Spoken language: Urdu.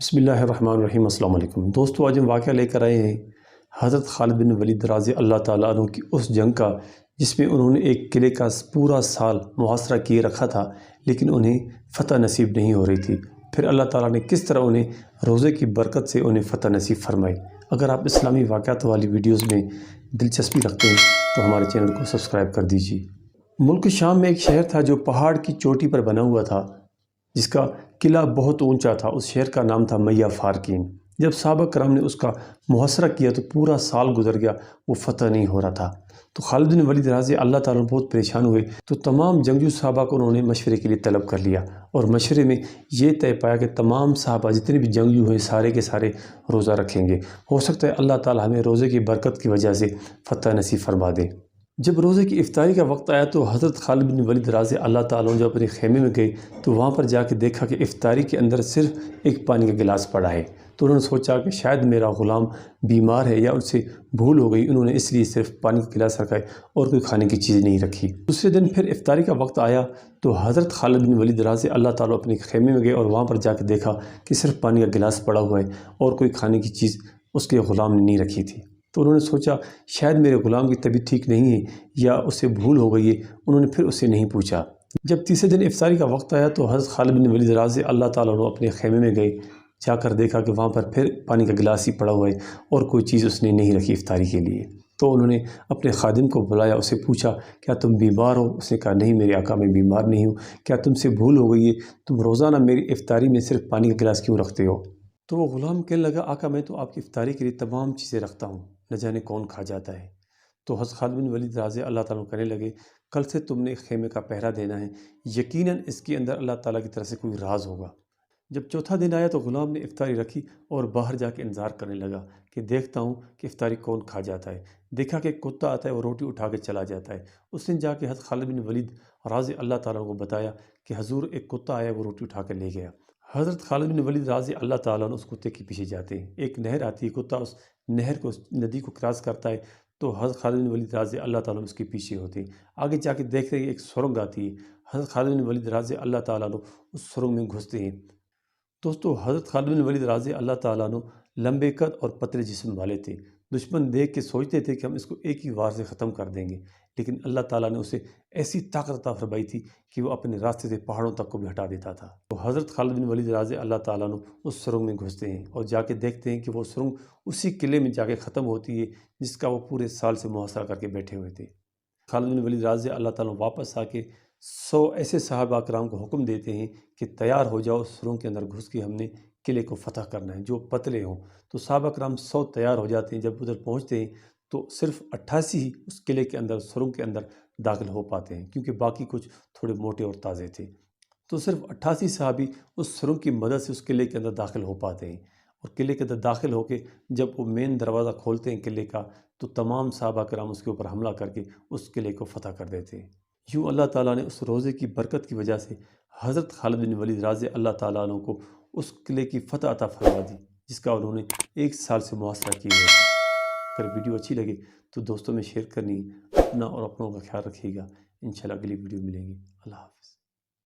بسم اللہ الرحمن الرحیم، السلام علیکم۔ دوستو، آج ہم واقعہ لے کر آئے ہیں حضرت خالد بن ولید رضی اللہ تعالیٰ عنہ کی اس جنگ کا، جس میں انہوں نے ایک قلعے کا پورا سال محاصرہ کیے رکھا تھا، لیکن انہیں فتح نصیب نہیں ہو رہی تھی۔ پھر اللہ تعالیٰ نے کس طرح انہیں روزے کی برکت سے انہیں فتح نصیب فرمائی؟ اگر آپ اسلامی واقعات والی ویڈیوز میں دلچسپی رکھتے ہیں، تو ہمارے چینل کو سبسکرائب کر دیجیے۔ ملک شام میں ایک شہر تھا جو پہاڑ کی چوٹی پر بنا ہوا تھا۔ جس کا قلعہ بہت اونچا تھا، اس شہر کا نام تھا میہ فارکین۔ جب صحابہ کرام نے اس کا محاصرہ کیا تو پورا سال گزر گیا، وہ فتح نہیں ہو رہا تھا۔ تو خالد بن ولید رضی اللہ تعالیٰ بہت پریشان ہوئے۔ تو تمام جنگجو صحابہ کو انہوں نے مشورے کے لیے طلب کر لیا اور مشورے میں یہ طے پایا کہ تمام صحابہ جتنے بھی جنگجو ہیں، سارے کے سارے روزہ رکھیں گے۔ ہو سکتا ہے اللہ تعالیٰ ہمیں روزے کی برکت کی وجہ سے فتح نصیب فرما دے۔ جب روزے کی افطاری کا وقت آیا تو حضرت خالد بن ولید رضی اللہ تعالیٰ جب اپنے خیمے میں گئے تو وہاں پر جا کے دیکھا کہ افطاری کے اندر صرف ایک پانی کا گلاس پڑا ہے۔ تو انہوں نے سوچا کہ شاید میرا غلام بیمار ہے یا اس سے بھول ہو گئی، انہوں نے اس لیے صرف پانی کا گلاس رکھا ہے اور کوئی کھانے کی چیز نہیں رکھی۔ دوسرے دن پھر افطاری کا وقت آیا تو حضرت خالد بن ولید رضی اللہ تعالیٰ اپنے خیمے میں گئے اور وہاں پر جا کے دیکھا کہ صرف پانی کا گلاس پڑا ہوا ہے اور کوئی کھانے کی چیز اس کے غلام نے نہیں رکھی تھی۔ تو انہوں نے سوچا شاید میرے غلام کی طبیعت ٹھیک نہیں ہے یا اسے بھول ہو گئی ہے۔ انہوں نے پھر اسے نہیں پوچھا۔ جب تیسرے دن افطاری کا وقت آیا تو حضرت خالد بن ولید راز اللہ تعالیٰ عنہ اپنے خیمے میں گئے۔ جا کر دیکھا کہ وہاں پر پھر پانی کا گلاس ہی پڑا ہوا ہے اور کوئی چیز اس نے نہیں رکھی افطاری کے لیے۔ تو انہوں نے اپنے خادم کو بلایا، اسے پوچھا، کیا تم بیمار ہو؟ اس نے کہا، نہیں، میرے آقا، میں بیمار نہیں ہوں۔ کیا تم سے بھول ہو گئی ہے؟ تم روزانہ میری افطاری میں صرف پانی کا گلاس کیوں رکھتے ہو؟ تو وہ غلام کہنے لگا، آقا، میں تو آپ کی افطاری کے لیے تمام چیزیں رکھتا ہوں۔ نہ جانے کون کھا جاتا ہے۔ تو حضرت خالد بن ولید رضی اللہ تعالیٰ کہنے لگے، کل سے تم نے خیمے کا پہرا دینا ہے، یقیناً اس کے اندر اللہ تعالیٰ کی طرف سے کوئی راز ہوگا۔ جب چوتھا دن آیا تو غلام نے افطاری رکھی اور باہر جا کے انتظار کرنے لگا کہ دیکھتا ہوں کہ افطاری کون کھا جاتا ہے۔ دیکھا کہ کتا آتا ہے، وہ روٹی اٹھا کے چلا جاتا ہے۔ اس دن جا کے حضرت خالد بن ولید راضی اللہ تعالیٰ کو بتایا کہ حضور ایک کتا آیا، وہ روٹی اٹھا کے لے گیا۔ حضرت خالد بن ولید راضی اللہ تعالیٰ اس کتے کے پیچھے جاتے ہیں۔ ایک نہر آتی ہے، کتا اس نہر کو اس ندی کو کراس کرتا ہے تو حضرت خالد بن ولید راضی اللہ تعالیٰ اس کے پیچھے ہوتے ہیں۔ آگے جا کے دیکھتے ہیں، ایک سرنگ آتی ہے۔ حضرت خالد بن ولید راضی اللہ تعالیٰ اس سرنگ میں گھستے ہیں۔ دوستو، حضرت خالد بن ولید راضی اللہ تعالیٰ لمبے قد اور پتلے جسم والے تھے۔ دشمن دیکھ کے سوچتے تھے کہ ہم اس کو ایک ہی وار سے ختم کر دیں گے۔ لیکن اللہ تعالیٰ نے اسے ایسی طاقت عطا فرمائی تھی کہ وہ اپنے راستے سے پہاڑوں تک کو بھی ہٹا دیتا تھا۔ تو حضرت خالد بن ولید رضی اللہ تعالیٰ نے اس سرنگ میں گھستے ہیں اور جا کے دیکھتے ہیں کہ وہ سرنگ اسی قلعے میں جا کے ختم ہوتی ہے جس کا وہ پورے سال سے محاصرہ کر کے بیٹھے ہوئے تھے۔ خالد بن ولید رضی اللہ تعالیٰ واپس آ کے سو ایسے صحابہ کرام کو حکم دیتے ہیں کہ تیار ہو جاؤ، سرنگ کے اندر گھس کے ہم نے قلعے کو فتح کرنا ہے، جو پتلے ہوں۔ تو صحابہ کرام سو تیار ہو جاتے ہیں، جب ادھر پہنچتے ہیں تو صرف اٹھاسی ہی اس قلعے کے اندر سرنگ کے اندر داخل ہو پاتے ہیں، کیونکہ باقی کچھ تھوڑے موٹے اور تازے تھے۔ تو صرف اٹھاسی صحابی اس سرنگ کی مدد سے اس قلعے کے اندر داخل ہو پاتے ہیں۔ اور قلعے کے اندر داخل ہو کے جب وہ مین دروازہ کھولتے ہیں قلعے کا، تو تمام صحابہ کرام اس کے اوپر حملہ کر کے اس قلعے کو فتح کر دیتے ہیں۔ یوں اللہ تعالیٰ نے اس روزے کی برکت کی وجہ سے حضرت خالد بن ولید رضی اللہ تعالیٰ عنہ کو اس قلعے کی فتح عطا فرما دی، جس کا انہوں نے ایک سال سے محاصرہ کیا ہے۔ اگر ویڈیو اچھی لگے تو دوستوں میں شیئر کرنی اپنا اور اپنوں کا خیال رکھیے گا۔ انشاءاللہ اگلی ویڈیو ملیں گے۔ اللہ حافظ۔